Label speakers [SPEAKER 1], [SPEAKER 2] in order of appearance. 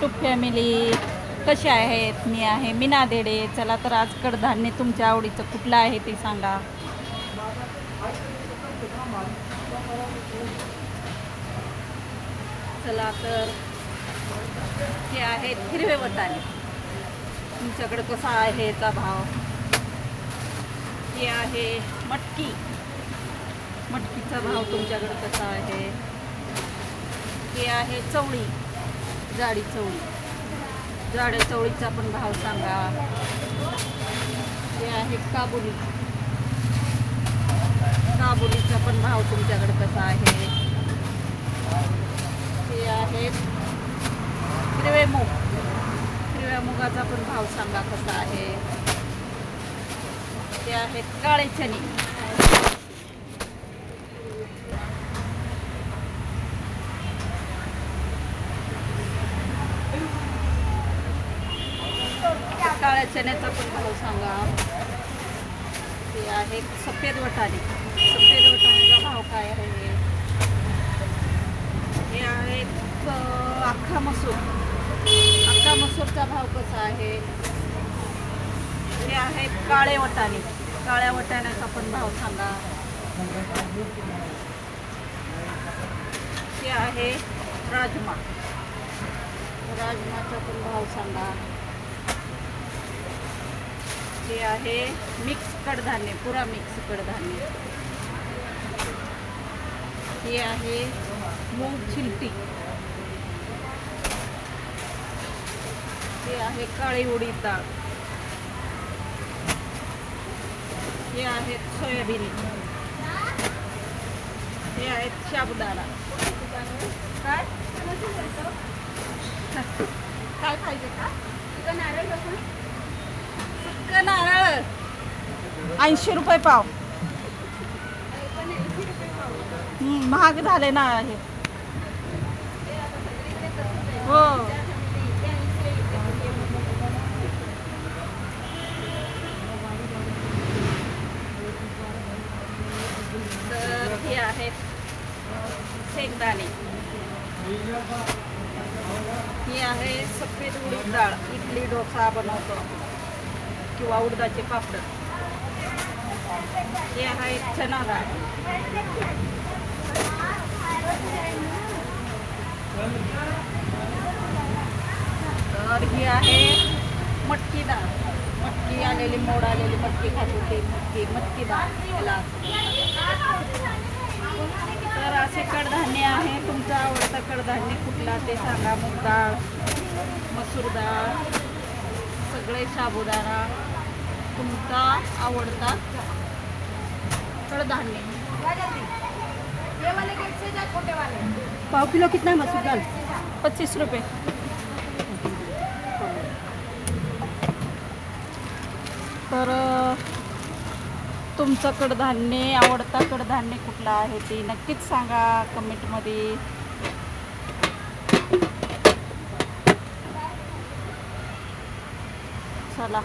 [SPEAKER 1] YouTube family कसे आहेत मी आहे मीना देडे. चला तर आज कडधान्य तुमच्या आवडीचं कुठलं आहे ते सांगा. चला तर हे आहेत हिरवे वटाणे. तुमच्याकडे कसा आहे याचा भाव? हे आहे मटकी. मटकीचा भाव तुमच्याकडे कसा आहे? हे आहे चवळी. जाडी चवळी. जाड्या चवळीचा पण भाव सांगा. हे आहे काबुली. काबुलीचा पण भाव तुमच्याकडे कसा आहे? हे आहेत हिरवे मूग. हिरव्या मुगाचा पण भाव सांगा कसा आहे? ते आहेत काळे चणे. काळ्या चण्याचा पण भाव सांगा. ते आहे सफेद वटाणे. सफेद वटाण्याचा भाव काय आहे हे? आहे अख्खा मसूर. अख्खा मसूरचा भाव कसा आहे? हे आहे काळे वटाणे. काळ्या वटाण्याचा पण भाव सांगा. हे आहे राजमा. राजमाचा पण भाव सांगा. हे आहे मिक्स कडधान्य पुरा मिक्स कडधान्य. हे आहे मूग चिलटी. हे आहे काळी उडीद डाळ. हे आहेत सोयाबीन. हे आहेत शाबुदाना काय? काय पाहिजे का? सुक्क नारळ. ऐंशी रुपये पाव. हम्म, महाग झाले ना हे. हो. तर हे आहेत शेंगदाणे. ही आहे सफेद उडीद डाळ. इडली डोसा बनवतो. किंवा उडदाचे पापड. हे आहे चना डाळ तर ही आहे मटकी डाळ मटकी आलेली मोड आलेली मटकी खात होती मटकी मटकी डाळ याला तर असे कडधान्य आहे. तुमचं आवडतं कडधान्य कुठला ते सांगा. मूग डाळ मसूर डाळ सगळे साबुदाणा तुमचा आवडता कडधान्य.
[SPEAKER 2] पाव किलो कितना है मसूर दाल?
[SPEAKER 1] पच्चीस रुपये. तर तुमचं कडधान्य आवडता कडधान्य कुठला आहे ते नक्कीच सांगा कमेंटमध्ये. चला.